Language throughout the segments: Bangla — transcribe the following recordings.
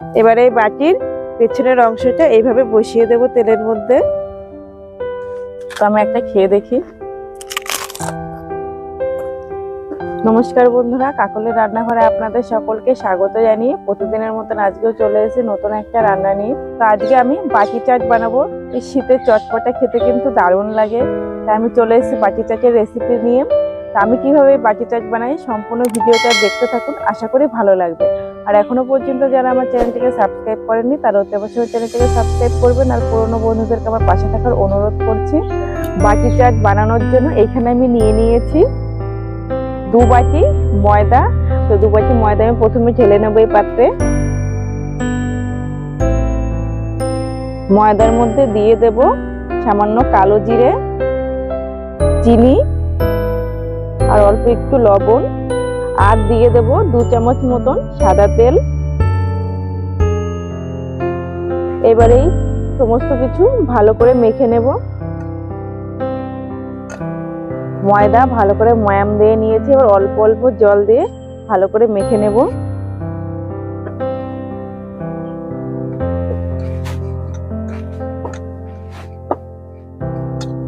এবারে এই বাটির পেছনের অংশটা এইভাবে বসিয়ে দেব তেলের মধ্যে। তো আমি একটা খেয়ে দেখি। নমস্কার বন্ধুরা, কাকলের রান্নাঘরে আপনাদের সকলকে স্বাগত জানিয়ে প্রতিদিনের মতন আজকেও চলে এসেছি নতুন একটা রান্না নিয়ে। তো আজকে আমি বাটি চাট বানাবো। এই শীতের চটপটা খেতে কিন্তু দারুণ লাগে। তাই আমি চলে এসেছি বাটি চাটের রেসিপি নিয়ে। তো আমি কীভাবে বাটি চাট বানাই সম্পূর্ণ ভিডিওটা দেখতে থাকুন। আশা করি ভালো লাগবে। আর এখনও পর্যন্ত যারা আমার চ্যানেলটিকে সাবস্ক্রাইব করেননি, তারা অতি অবশ্যই চ্যানেলটিকে সাবস্ক্রাইব করবেন। আর পুরোনো বন্ধুদেরকে আমার পাশে থাকার অনুরোধ করছি, বাটি চাট বানানোর জন্য। এখানে আমি নিয়ে নিয়েছি দু বাটি ময়দা। তো দু বাটি ময়দা আমি প্রথমে ঢেলে নেব এই পাত্রে। ময়দার মধ্যে দিয়ে দেব সামান্য কালো জিরে, চিনি, আর অল্প একটু লবণ। আর দিয়ে দেব দু চামচ মতন সাদা তেল। এবারেই সমস্ত কিছু ভালো করে মেখে নেব। ময়দা ভালো করে ময়াম দিয়ে নিয়েছি, এবার অল্প অল্প জল দিয়ে ভালো করে মেখে নেব।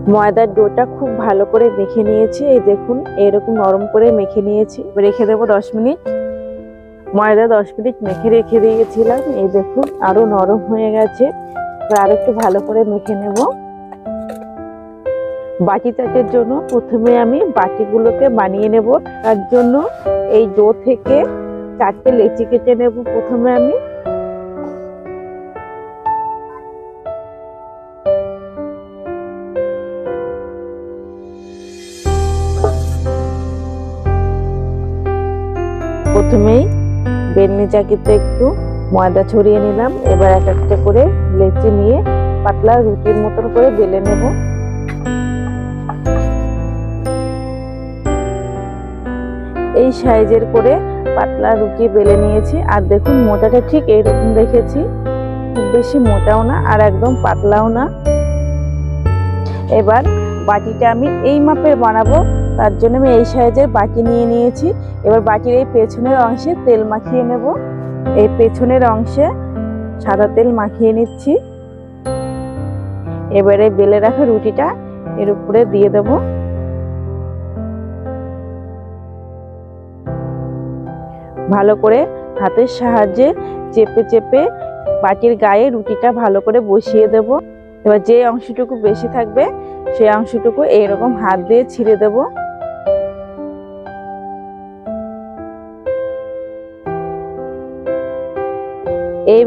ময়দার ডোটা খুব ভালো করে মেখে নিয়েছি। এই দেখুন, এরকম নরম করে মেখে নিয়েছি। রেখে দেবো দশ মিনিট। ময়দা দশ মিনিট মেখে রেখে দিয়েছিলাম। এই দেখুন, আরও নরম হয়ে গেছে। আর একটু ভালো করে মেখে নেব। বাটি চাটের জন্য প্রথমে আমি বাটিগুলোকে বানিয়ে নেব। তার জন্য এই ডো থেকে চারটে লেচি কেটে নেব প্রথমে আমি। প্রথমেই বেলনি চাকিতে একটু ময়দা ছড়িয়ে নিলাম। এবার এক একটা করে লেচি নিয়ে পাতলা রুটির মতন করে বেলে নেব। এই সাইজের করে পাতলা রুটি বেলে নিয়েছি। আর দেখুন, মোটাটা ঠিক এইরকম রেখেছি খুব বেশি মোটাও না আর একদম পাতলাও না। এবার বাটিটা আমি এই মাপের বানাবো। তার জন্য আমি এই সাইজের বাটি নিয়ে নিয়েছি। এবার বাটির এই পেছনের অংশে তেল মাখিয়ে নেব। এই পেছনের অংশে সাদা তেল মাখিয়ে নিচ্ছি। এবারে বেলে রাখা রুটিটা এর উপরে দিয়ে দেব। ভালো করে হাতের সাহায্যে চেপে চেপে বাটির গায়ে রুটিটা ভালো করে বসিয়ে দেব। এবার যে অংশটুকু বেশি থাকবে, সেই অংশটুকু এইরকম হাত দিয়ে ছিঁড়ে দেবো।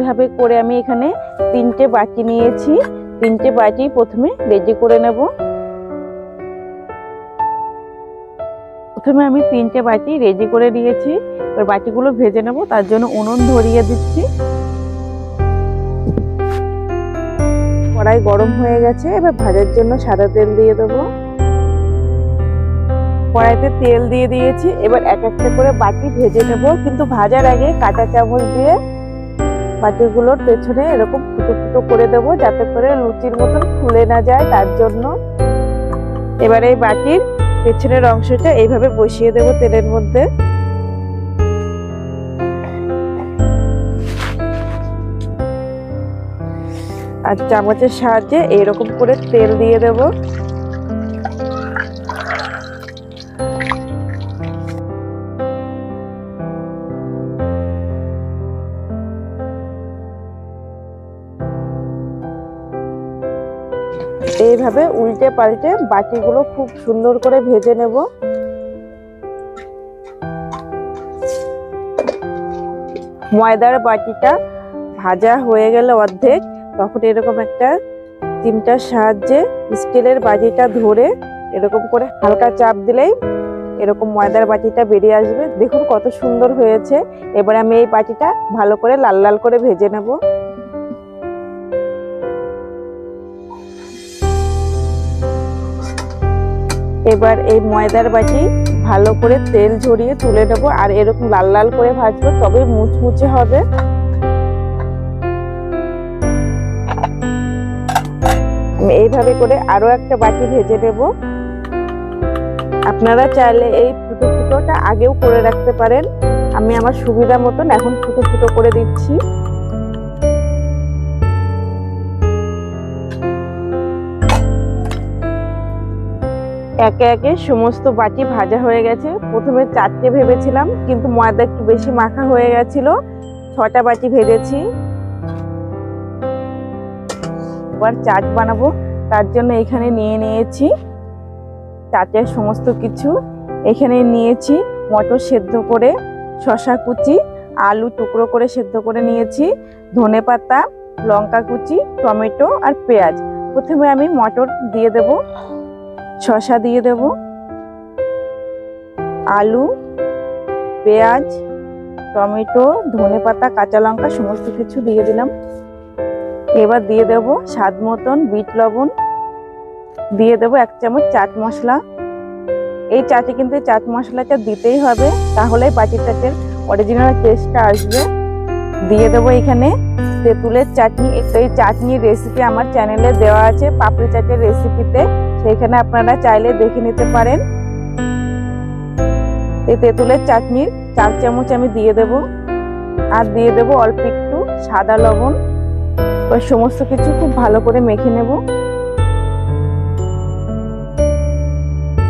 এইভাবে করে আমি এখানে তিনটে বাটি নিয়েছি। তিনটে বাটি প্রথমে রেডি করে নেব। প্রথমে আমি তিনটে বাটি রেডি করে নিয়েছি। এবার বাটিগুলো ভেজে নেব, তার জন্য উনুন ধরিয়ে দিচ্ছি। কড়াই গরম হয়ে গেছে, এবার ভাজার জন্য সাদা তেল দিয়ে দেবো। কড়াইতে তেল দিয়ে দিয়েছি, এবার এক একটা করে বাটি ভেজে নেব। কিন্তু ভাজার আগে কাঁচা চামচ দিয়ে বাটিগুলোর পেছনে এরকম ফুটো ফুটো করে দেবো যাতে করে লুচির মতন ফুলে না যায়, তার জন্য। এবারে এই বাটির পেছনের অংশটা এইভাবে বসিয়ে দেবো তেলের মধ্যে। আর চামচের সাহায্যে এইরকম করে তেল দিয়ে দেব। এইভাবে উল্টে পাল্টে বাটিগুলো খুব সুন্দর করে ভেজে নেব? ময়দার বাটিটা ভাজা হয়ে গেলে অর্ধেক, তখন এরকম একটা চিমটার সাহায্যে স্টিলের বাটিটা ধরে এরকম করে হালকা চাপ দিলেই এরকম ময়দার বাটিটা বেরিয়ে আসবে। দেখুন কত সুন্দর হয়েছে। এবার আমি এই বাটিটা ভালো করে লাল লাল করে ভেজে নেব। এবার এই ময়দার বাটি ভালো করে তেল ঝরিয়ে তুলে নেব। আর এরকম লাল লাল করে ভাজবো, তবে মুচমুচে হবে। এইভাবে করে আরও একটা বাটি ভেজে নেব। আপনারা চাইলে এই ফুটো ফুটোটা আগেও করে রাখতে পারেন। আমি আমার সুবিধা মতন এখন ফুটো ফুটো করে দিচ্ছি। একে একে সমস্ত বাটি ভাজা হয়ে গেছে। প্রথমে চারটে ভেবেছিলাম, কিন্তু ময়দা একটু বেশি মাখা হয়ে গেছিল। ছটা বাটি ভেজেছি। এবার চাট বানাবো, তার জন্য এখানে নিয়ে নিয়েছি চাটের সমস্ত কিছু। এখানে নিয়েছি মটর সেদ্ধ করে শশা কুচি, আলু টুকরো করে সেদ্ধ করে নিয়েছি, ধনে পাতা, লঙ্কা কুচি, টমেটো আর পেঁয়াজ। প্রথমে আমি মটর দিয়ে দেব। শশা দিয়ে দেব। আলু, পেঁয়াজ, টমেটো ধনে পাতা কাঁচা লঙ্কা, সমস্ত কিছু দিয়ে দিলাম। এবার দিয়ে দেব স্বাদ মতন বিট লবণ। দিয়ে দেব এক চামচ চাট মশলা। এই চাটে কিন্তু চাট মশলাটা দিতেই হবে তাহলে বাটি চাটের অরিজিনাল টেস্টটা আসবে। দিয়ে দেবো এখানে তেঁতুলের চাটনি। এই চাটনির রেসিপি আমার চ্যানেলে দেওয়া আছে, পাপড়ি চাটের রেসিপিতে সেখানে আপনারা চাইলে দেখে নিতে পারেন। এই তেঁতুলের চাটনির চার চামচ আমি দিয়ে দেব। আর দিয়ে দেব অল্প একটু সাদা লবণ। ওই সমস্ত কিছু খুব ভালো করে মেখে নেব।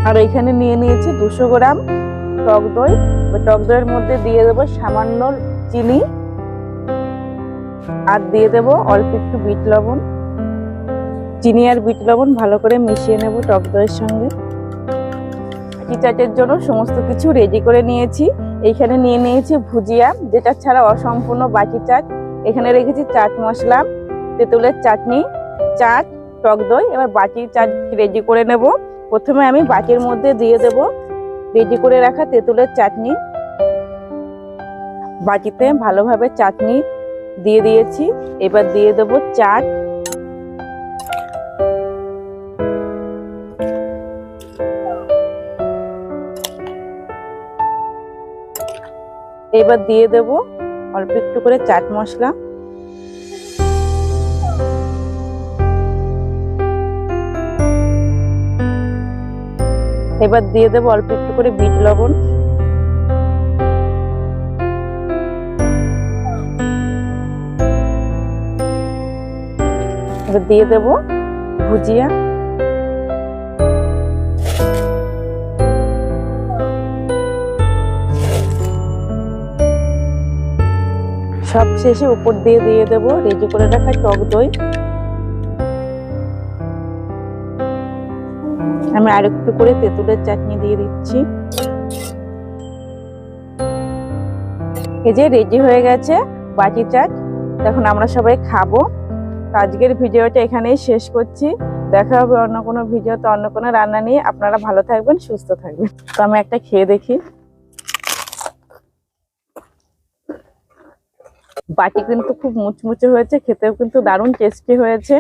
আর এখানে নিয়ে নিয়েছি দুশো গ্রাম টক দই। টক দইয়ের মধ্যে দিয়ে দেবো সামান্য চিনি। আর দিয়ে দেবো অল্প একটু বিট লবণ। চিনি আর বিট লবণ ভালো করে মিশিয়ে নেব টক দইয়ের সঙ্গে। বাটি চাটের জন্য সমস্ত কিছু রেডি করে নিয়েছি। এইখানে নিয়ে নিয়েছি ভুজিয়া, যেটা ছাড়া অসম্পূর্ণ বাটি চাট। এখানে রেখেছি চাট মশলা, তেঁতুলের চাটনি, চাট, টক দই। এবার বাটি চাট রেডি করে নেব। প্রথমে আমি বাটির মধ্যে দিয়ে দেব রেডি করে রাখা তেঁতুলের চাটনি। বাটিতে ভালোভাবে চাটনি দিয়ে দিয়েছি। এবার দিয়ে দেব চাট এবার দিয়ে দেব অল্প একটু করে চাট মশলা। এবার দিয়ে দেবো অল্প একটু করে বিট লবণ। দিয়ে দেবো ভুজিয়া। সব শেষে উপর দিয়ে দিয়ে দেবো। রেডি করে রাখা টক দই। আমি আরেকটু করে তেঁতুলের চাটনি দিয়ে দিচ্ছি। এই যে রেডি হয়ে গেছে বাটি চাট। এখন আমরা সবাই খাব। আজকের ভিডিওটা এখানেই শেষ করছি। দেখা হবে অন্য কোনো ভিডিওতে অন্য কোনো রান্না নিয়ে। আপনারা ভালো থাকবেন, সুস্থ থাকবেন। তো আমি একটা খেয়ে দেখি। বাটি কিন্তু খুব মুচমুচে হয়েছে খেতেও কিন্তু দারুণ টেস্টি হয়েছে।